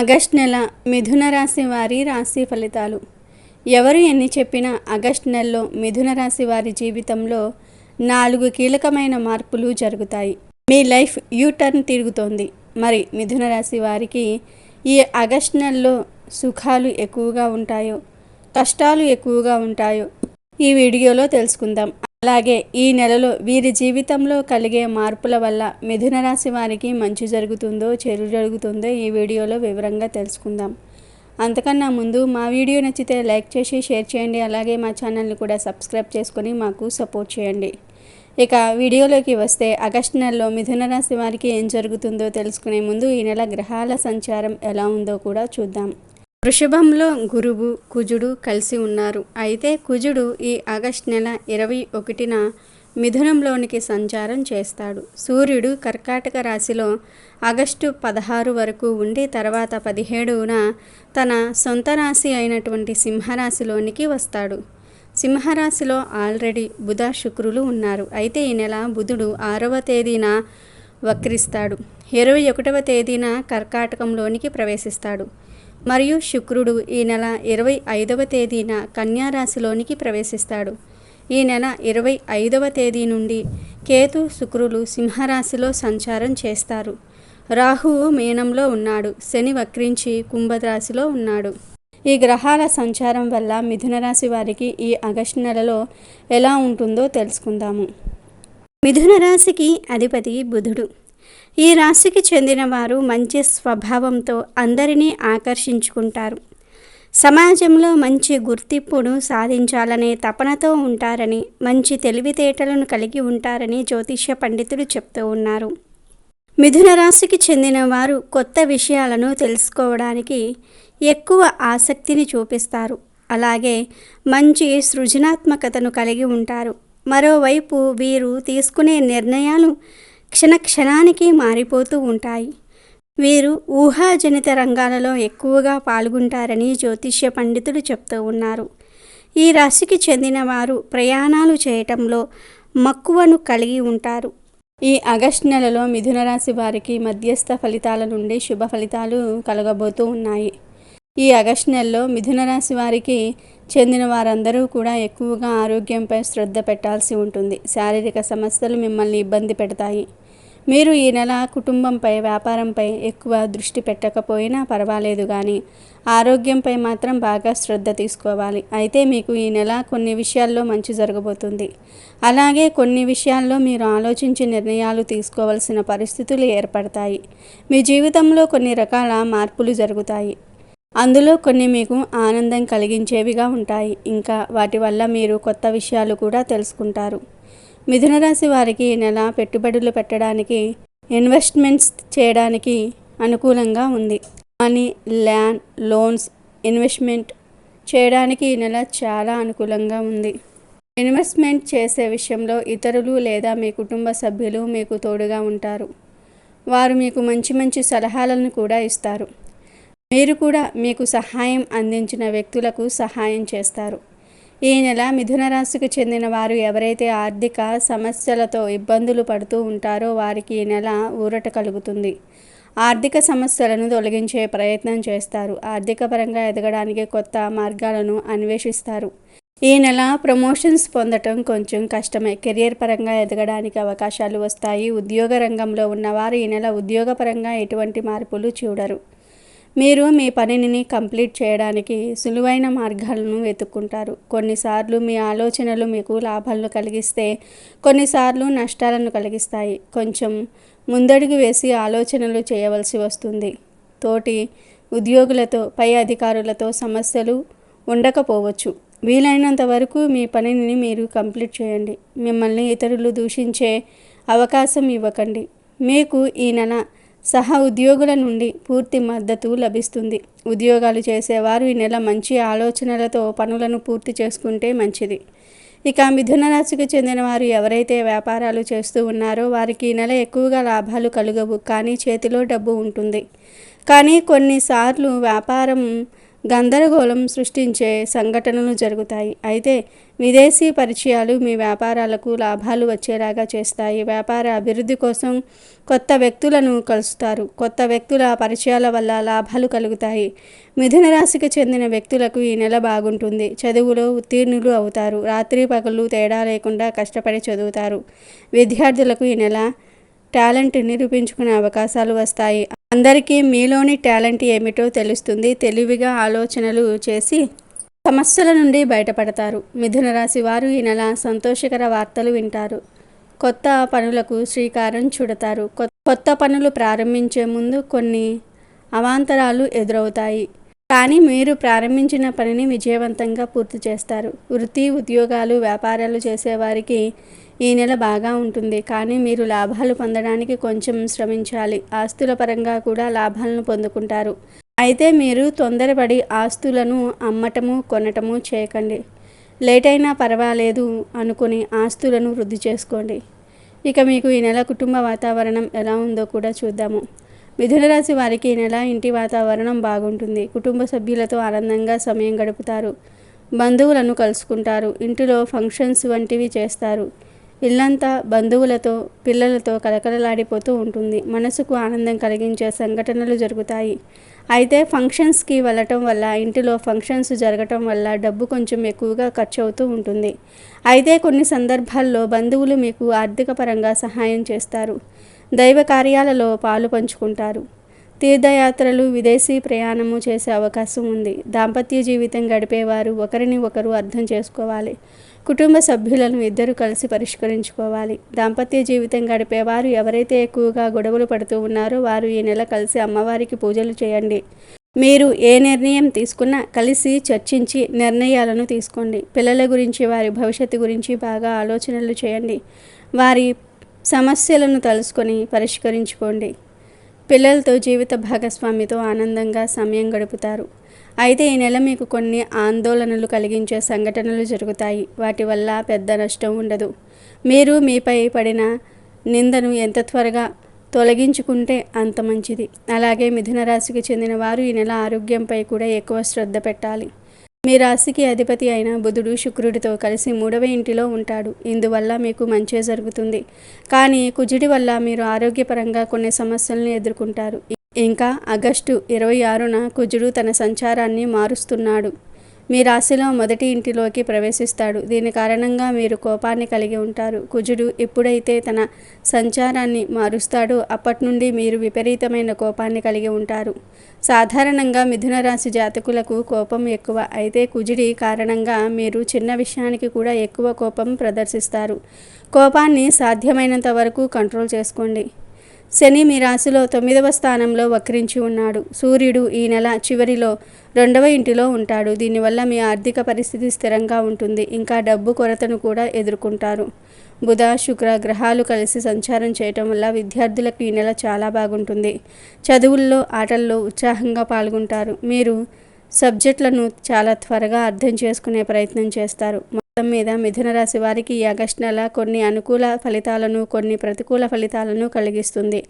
August నెల మిథున రాశి వారి రాశి ఫలితాలు. ఎవరు ఎన్ని చెప్పినా ఆగస్ట్ నెలలో మిథున రాశి వారి జీవితంలో నాలుగు కీలకమైన మార్పులు జరుగుతాయి. మీ లైఫ్ యూ టర్న్ తిరుగుతోంది. మరి మిథున రాశి వారికి ఈ ఆగస్ట్ నెలలో సుఖాలు ఎక్కువగా ఉంటాయో కష్టాలు ఎక్కువగా ఉంటాయో ఈ వీడియోలో తెలుసుకుందాం. అలాగే ఈ నెలలో వీరి జీవితంలో కలిగే మార్పుల వల్ల మిథున రాశి వారికి మంచి జరుగుతుందో చెడు జరుగుతుందో ఈ వీడియోలో వివరంగా తెలుసుకుందాం. అంతకన్నా ముందు మా వీడియో నచ్చితే లైక్ చేసి షేర్ చేయండి. అలాగే మా ఛానల్ని కూడా సబ్స్క్రైబ్ చేసుకొని మాకు సపోర్ట్ చేయండి. ఇక వీడియోలోకి వస్తే ఆగస్టు నెలలో మిథున రాశి వారికి ఏం జరుగుతుందో తెలుసుకునే ముందు ఈ నెల గ్రహాల సంచారం ఎలా ఉందో కూడా చూద్దాం. వృషభంలో గురువు కుజుడు కలిసి ఉన్నారు. అయితే కుజుడు ఈ ఆగస్ట్ నెల ఇరవై ఒకటిన మిథునంలోనికి సంచారం చేస్తాడు. సూర్యుడు కర్కాటక రాశిలో ఆగస్టు పదహారు వరకు ఉండి తర్వాత పదిహేడున తన సొంత రాశి అయినటువంటి సింహరాశిలోనికి వస్తాడు. సింహరాశిలో ఆల్రెడీ బుధ శుక్రులు ఉన్నారు. అయితే ఈ నెల బుధుడు ఆరవ తేదీన వక్రిస్తాడు. ఇరవై ఒకటవ తేదీన కర్కాటకంలోనికి ప్రవేశిస్తాడు. మరియు శుక్రుడు ఈ నెల ఇరవై ఐదవ తేదీన కన్యారాశిలోనికి ప్రవేశిస్తాడు. ఈ నెల ఇరవై ఐదవ తేదీ నుండి కేతు శుక్రులు సింహరాశిలో సంచారం చేస్తారు. రాహువు మీనంలో ఉన్నాడు. శని వక్రించి కుంభరాశిలో ఉన్నాడు. ఈ గ్రహాల సంచారం వల్ల మిథున రాశి వారికి ఈ ఆగస్టు నెలలో ఎలా ఉంటుందో తెలుసుకుందాము. మిథున రాశికి అధిపతి బుధుడు. ఈ రాశికి చెందిన వారు మంచి స్వభావంతో అందరినీ ఆకర్షించుకుంటారు. సమాజంలో మంచి గుర్తింపును సాధించాలనే తపనతో ఉంటారని మంచి తెలివితేటలను కలిగి ఉంటారని జ్యోతిష్య పండితులు చెప్తూ ఉన్నారు. మిథున రాశికి చెందిన వారు కొత్త విషయాలను తెలుసుకోవడానికి ఎక్కువ ఆసక్తిని చూపిస్తారు. అలాగే మంచి సృజనాత్మకతను కలిగి ఉంటారు. మరోవైపు వీరు తీసుకునే నిర్ణయాలు క్షణ క్షణానికి మారిపోతూ ఉంటాయి. వీరు ఊహాజనిత రంగాలలో ఎక్కువగా పాల్గొంటారని జ్యోతిష్య పండితులు చెప్తూ ఉన్నారు. ఈ రాశికి చెందిన వారు ప్రయాణాలు చేయటంలో మక్కువను కలిగి ఉంటారు. ఈ ఆగస్ట్ నెలలో మిథున రాశి వారికి మధ్యస్థ ఫలితాల నుండి శుభ ఫలితాలు కలగబోతూ ఉన్నాయి. ఈ ఆగస్ట్ నెలలో మిథున రాశి వారికి చెందిన వారందరూ కూడా ఎక్కువగా ఆరోగ్యంపై శ్రద్ధ పెట్టాల్సి ఉంటుంది. శారీరక సమస్యలు మిమ్మల్ని ఇబ్బంది పెడతాయి. మీరు ఈ నెల కుటుంబంపై వ్యాపారంపై ఎక్కువ దృష్టి పెట్టకపోయినా పర్వాలేదు కానీ ఆరోగ్యంపై మాత్రం బాగా శ్రద్ధ తీసుకోవాలి. అయితే మీకు ఈ నెల కొన్ని విషయాల్లో మంచి జరగబోతుంది. అలాగే కొన్ని విషయాల్లో మీరు ఆలోచించి నిర్ణయాలు తీసుకోవాల్సిన పరిస్థితులు ఏర్పడతాయి. మీ జీవితంలో కొన్ని రకాల మార్పులు జరుగుతాయి. అందులో కొన్ని మీకు ఆనందం కలిగించేవిగా ఉంటాయి. ఇంకా వాటి వల్ల మీరు కొత్త విషయాలు కూడా తెలుసుకుంటారు. మిథున రాశి వారికి ఈ నెల పెట్టుబడులు పెట్టడానికి ఇన్వెస్ట్మెంట్స్ చేయడానికి అనుకూలంగా ఉంది. మనీ ల్యాండ్ లోన్స్ ఇన్వెస్ట్మెంట్ చేయడానికి ఈ నెల చాలా అనుకూలంగా ఉంది. ఇన్వెస్ట్మెంట్ చేసే విషయంలో ఇతరులు లేదా మీ కుటుంబ సభ్యులు మీకు తోడుగా ఉంటారు. వారు మీకు మంచి మంచి సలహాలను కూడా ఇస్తారు. మీరు కూడా మీకు సహాయం అందించిన వ్యక్తులకు సహాయం చేస్తారు. ఈ నెల మిథున రాశికి చెందిన వారు ఎవరైతే ఆర్థిక సమస్యలతో ఇబ్బందులు పడుతూ ఉంటారో వారికి ఈ నెల ఊరట కలుగుతుంది. ఆర్థిక సమస్యలను తొలగించే ప్రయత్నం చేస్తారు. ఆర్థిక పరంగా ఎదగడానికి కొత్త మార్గాలను అన్వేషిస్తారు. ఈ నెల ప్రమోషన్స్ పొందటం కొంచెం కష్టమే. కెరియర్ పరంగా ఎదగడానికి అవకాశాలు వస్తాయి. ఉద్యోగ రంగంలో ఉన్నవారు ఈ నెల ఉద్యోగపరంగా ఎటువంటి మార్పులు చూడరు. మీరు మీ పనిని కంప్లీట్ చేయడానికి సులువైన మార్గాలను వెతుక్కుంటారు. కొన్నిసార్లు మీ ఆలోచనలు మీకు లాభాలను కలిగిస్తే కొన్నిసార్లు నష్టాలను కలిగిస్తాయి. కొంచెం ముందడుగు వేసి ఆలోచనలు చేయవలసి వస్తుంది. తోటి ఉద్యోగులతో పై అధికారులతో సమస్యలు ఉండకపోవచ్చు. వీలైనంత వరకు మీ పనిని మీరు కంప్లీట్ చేయండి. మిమ్మల్ని ఇతరులు దూషించే అవకాశం ఇవ్వకండి. మీకు ఈ నెల సహా ఉద్యోగుల నుండి పూర్తి మద్దతు లభిస్తుంది. ఉద్యోగాలు చేసేవారు ఈ నెల మంచి ఆలోచనలతో పనులను పూర్తి చేసుకుంటే మంచిది. ఇక మిథున రాశికి చెందిన వారు ఎవరైతే వ్యాపారాలు చేస్తూ ఉన్నారో వారికి ఈ నెల ఎక్కువగా లాభాలు కలుగవు. కానీ చేతిలో డబ్బు ఉంటుంది. కానీ కొన్నిసార్లు వ్యాపారం గందరగోళం సృష్టించే సంఘటనలు జరుగుతాయి. అయితే విదేశీ పరిచయాలు మీ వ్యాపారాలకు లాభాలు వచ్చేలాగా చేస్తాయి. వ్యాపార అభివృద్ధి కోసం కొత్త వ్యక్తులను కలుస్తారు. కొత్త వ్యక్తుల పరిచయాల వల్ల లాభాలు కలుగుతాయి. మిథున రాశికి చెందిన వ్యక్తులకు ఈ నెల బాగుంటుంది. చదువులో ఉత్తీర్ణులు అవుతారు. రాత్రి పగలు తేడా లేకుండా కష్టపడి చదువుతారు. విద్యార్థులకు ఈ నెల టాలెంట్ నిరూపించుకునే అవకాశాలు వస్తాయి. అందరికీ మీలోని టాలెంట్ ఏమిటో తెలుస్తుంది. తెలివిగా ఆలోచనలు చేసి సమస్యల నుండి బయటపడతారు. మిథున రాశి వారు ఈ నెల సంతోషకర వార్తలు వింటారు. కొత్త పనులకు శ్రీకారం చుడతారు. కొత్త పనులు ప్రారంభించే ముందు కొన్ని అవాంతరాలు ఎదురవుతాయి. కానీ మీరు ప్రారంభించిన పనిని విజయవంతంగా పూర్తి చేస్తారు. వృత్తి ఉద్యోగాలు వ్యాపారాలు చేసేవారికి ఈ నెల బాగా ఉంటుంది. కానీ మీరు లాభాలు పొందడానికి కొంచెం శ్రమించాలి. ఆస్తుల పరంగా కూడా లాభాలను పొందుకుంటారు. అయితే మీరు తొందరపడి ఆస్తులను అమ్మటము కొనటము చేయకండి. లేట్ అయినా పర్వాలేదు అనుకుని ఆస్తులను వృద్ధి చేసుకోండి. ఇక మీకు ఈ నెల కుటుంబ వాతావరణం ఎలా ఉందో కూడా చూద్దాము. మిథున రాశి వారికి ఈ నెల ఇంటి వాతావరణం బాగుంటుంది. కుటుంబ సభ్యులతో ఆనందంగా సమయం గడుపుతారు. బంధువులను కలుసుకుంటారు. ఇంటిలో ఫంక్షన్స్ వంటివి చేస్తారు. ఇల్లంతా బంధువులతో పిల్లలతో కలకలలాడిపోతూ ఉంటుంది. మనసుకు ఆనందం కలిగించే సంఘటనలు జరుగుతాయి. అయితే ఫంక్షన్స్కి వెళ్ళటం వల్ల ఇంటిలో ఫంక్షన్స్ జరగటం వల్ల డబ్బు కొంచెం ఎక్కువగా ఖర్చు అవుతూ ఉంటుంది. అయితే కొన్ని సందర్భాల్లో బంధువులు మీకు ఆర్థిక పరంగా సహాయం చేస్తారు. దైవ కార్యాలలో పాలు పంచుకుంటారు. తీర్థయాత్రలు విదేశీ ప్రయాణము చేసే అవకాశం ఉంది. దాంపత్య జీవితం గడిపేవారు ఒకరిని ఒకరు అర్థం చేసుకోవాలి. కుటుంబ సభ్యులను ఇద్దరు కలిసి పరిష్కరించుకోవాలి. దాంపత్య జీవితం గడిపేవారు ఎవరైతే ఎక్కువగా గొడవలు పడుతూ ఉన్నారో వారు ఈ నెల కలిసి అమ్మవారికి పూజలు చేయండి. మీరు ఏ నిర్ణయం తీసుకున్నా కలిసి చర్చించి నిర్ణయాలను తీసుకోండి. పిల్లల గురించి వారి భవిష్యత్తు గురించి బాగా ఆలోచనలు చేయండి. వారి సమస్యలను తలుసుకొని పరిష్కరించుకోండి. పిల్లలతో జీవిత భాగస్వామితో ఆనందంగా సమయం గడుపుతారు. అయితే ఈ నెల మీకు కొన్ని ఆందోళనలు కలిగించే సంఘటనలు జరుగుతాయి. వాటి వల్ల పెద్ద నష్టం ఉండదు. మీరు మీపై పడిన నిందను ఎంత త్వరగా తొలగించుకుంటే అంత మంచిది. అలాగే మిథున రాశికి చెందిన వారు ఈ నెల ఆరోగ్యంపై కూడా ఎక్కువ శ్రద్ధ పెట్టాలి. మీ రాశికి అధిపతి అయిన బుధుడు శుక్రుడితో కలిసి మూడవ ఇంటిలో ఉంటాడు. ఇందువల్ల మీకు మంచే జరుగుతుంది. కానీ కుజుడి వల్ల మీరు ఆరోగ్యపరంగా కొన్ని సమస్యలను ఎదుర్కొంటారు. ఇంకా ఆగస్టు ఇరవై ఆరున కుజుడు తన సంచారాన్ని మారుస్తున్నాడు. మీ రాశిలో మొదటి ఇంటిలోకి ప్రవేశిస్తాడు. దీని కారణంగా మీరు కోపాన్ని కలిగి ఉంటారు. కుజుడు ఎప్పుడైతే తన సంచారాన్ని మారుస్తాడో అప్పటి నుండి మీరు విపరీతమైన కోపాన్ని కలిగి ఉంటారు. సాధారణంగా మిథున రాశి జాతకులకు కోపం ఎక్కువ. అయితే కుజుడి కారణంగా మీరు చిన్న విషయానికి కూడా ఎక్కువ కోపం ప్రదర్శిస్తారు. కోపాన్ని సాధ్యమైనంత వరకు కంట్రోల్ చేసుకోండి. శని మీ రాశిలో తొమ్మిదవ స్థానంలో వక్రించి ఉన్నాడు. సూర్యుడు ఈ నెల చివరిలో రెండవ ఇంటిలో ఉంటాడు. దీనివల్ల మీ ఆర్థిక పరిస్థితి స్థిరంగా ఉంటుంది. ఇంకా డబ్బు కొరతను కూడా ఎదుర్కొంటారు. బుధ శుక్ర గ్రహాలు కలిసి సంచారం చేయటం వల్ల విద్యార్థులకు ఈ నెల చాలా బాగుంటుంది. చదువుల్లో ఆటల్లో ఉత్సాహంగా పాల్గొంటారు. మీరు సబ్జెక్టులను చాలా త్వరగా అర్థం చేసుకునే ప్రయత్నం చేస్తారు. మొత్తం మీద మిథున రాశి వారికి ఈ ఆగస్టు నెల కొన్ని అనుకూల ఫలితాలను కొన్ని ప్రతికూల ఫలితాలను కలిగిస్తుంది.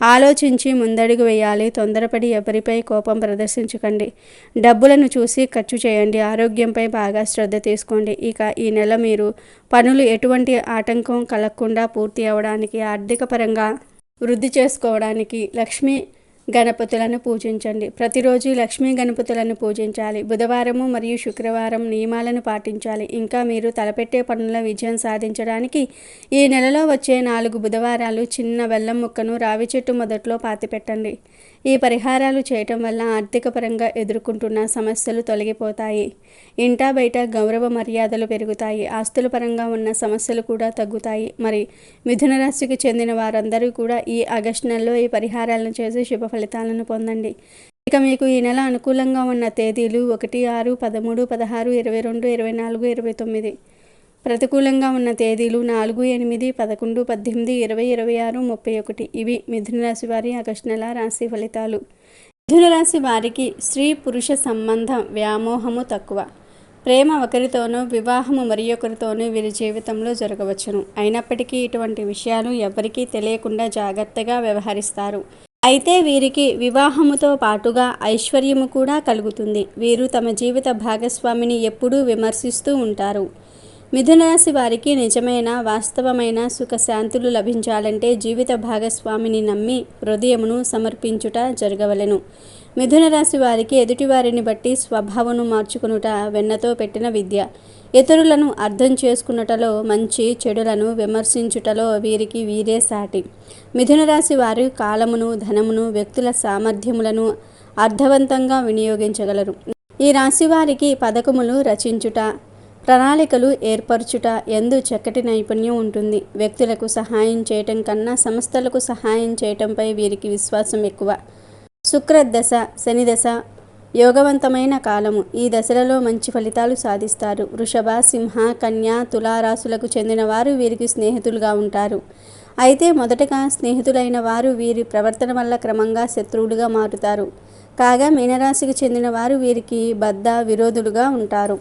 ఆలోచించి ముందడుగు వేయాలి తొందరపడి ఎవరిపై కోపం ప్రదర్శించకండి. డబ్బులను చూసి ఖర్చు చేయండి ఆరోగ్యంపై బాగా శ్రద్ధ తీసుకోండి. ఇక ఈ నెల మీరు పనులు ఎటువంటి ఆటంకం కలగకుండా పూర్తి అవడానికి ఆర్థిక పరంగా వృద్ధి చేసుకోవడానికి లక్ష్మీ గణపతులను పూజించండి. ప్రతిరోజు లక్ష్మీ గణపతులను పూజించాలి. బుధవారము మరియు శుక్రవారం నియమాలను పాటించాలి. ఇంకా మీరు తలపెట్టే పనుల విజయం సాధించడానికి ఈ నెలలో వచ్చే నాలుగు బుధవారాలు చిన్న బెల్లం ముక్కను రావి చెట్టు మొదట్లో పాతిపెట్టండి. ఈ పరిహారాలు చేయటం వల్ల ఆర్థిక పరంగా ఎదుర్కొంటున్న సమస్యలు తొలగిపోతాయి. ఇంటా బయట గౌరవ మర్యాదలు పెరుగుతాయి. ఆస్తుల పరంగా ఉన్న సమస్యలు కూడా తగ్గుతాయి. మరి మిథున రాశికి చెందిన వారందరూ కూడా ఈ ఆగస్టు నెలలో ఈ పరిహారాలను చేసి శుభ ఫలితాలను పొందండి. ఇక మీకు ఈ నెల అనుకూలంగా ఉన్న తేదీలు ఒకటి ఆరు పదమూడు పదహారు ఇరవై రెండు ఇరవై నాలుగు ఇరవై తొమ్మిది. ప్రతికూలంగా ఉన్న తేదీలు నాలుగు ఎనిమిది పదకొండు పద్దెనిమిది ఇరవై ఇరవై ఆరు ముప్పై ఒకటి. ఇవి మిథున రాశి వారి ఆగస్టు నెల రాశి ఫలితాలు. మిథున రాశి వారికి స్త్రీ పురుష సంబంధం వ్యామోహము తక్కువ. ప్రేమ ఒకరితోనూ వివాహము మరి ఒకరితోనూ వీరి జీవితంలో జరగవచ్చును. అయినప్పటికీ ఇటువంటి విషయాలు ఎవరికీ తెలియకుండా జాగ్రత్తగా వ్యవహరిస్తారు. అయితే వీరికి వివాహముతో పాటుగా ఐశ్వర్యము కూడా కలుగుతుంది. వీరు తమ జీవిత భాగస్వామిని ఎప్పుడూ విమర్శిస్తూ ఉంటారు. మిథునరాశి వారికి నిజమైన వాస్తవమైన సుఖశాంతులు లభించాలంటే జీవిత భాగస్వామిని నమ్మి హృదయమును సమర్పించుట జరగవలెను. మిథునరాశి వారికి ఎదుటివారిని బట్టి స్వభావను మార్చుకునుట వెన్నతో పెట్టిన విద్య. ఇతరులను అర్థం చేసుకున్నటలో మంచి చెడులను విమర్శించుటలో వీరికి వీరే సాటి. మిథునరాశి వారు కాలమును ధనమును వ్యక్తుల సామర్థ్యములను అర్థవంతంగా వినియోగించగలరు. ఈ రాశి వారికి పథకములు రచించుట ప్రణాళికలు ఏర్పరచుట ఎందు చక్కటి నైపుణ్యం ఉంటుంది. వ్యక్తులకు సహాయం చేయటం కన్నా సంస్థలకు సహాయం చేయటంపై వీరికి విశ్వాసం ఎక్కువ. శుక్రదశ శనిదశ యోగవంతమైన కాలము. ఈ దశలలో మంచి ఫలితాలు సాధిస్తారు. వృషభ సింహ కన్య తులారాసులకు చెందిన వారు వీరికి స్నేహితులుగా ఉంటారు. అయితే మొదటగా స్నేహితులైన వారు వీరి ప్రవర్తన వల్ల క్రమంగా శత్రువులుగా మారుతారు. కాగా మీనరాశికి చెందిన వారు వీరికి బద్ద విరోధులుగా ఉంటారు.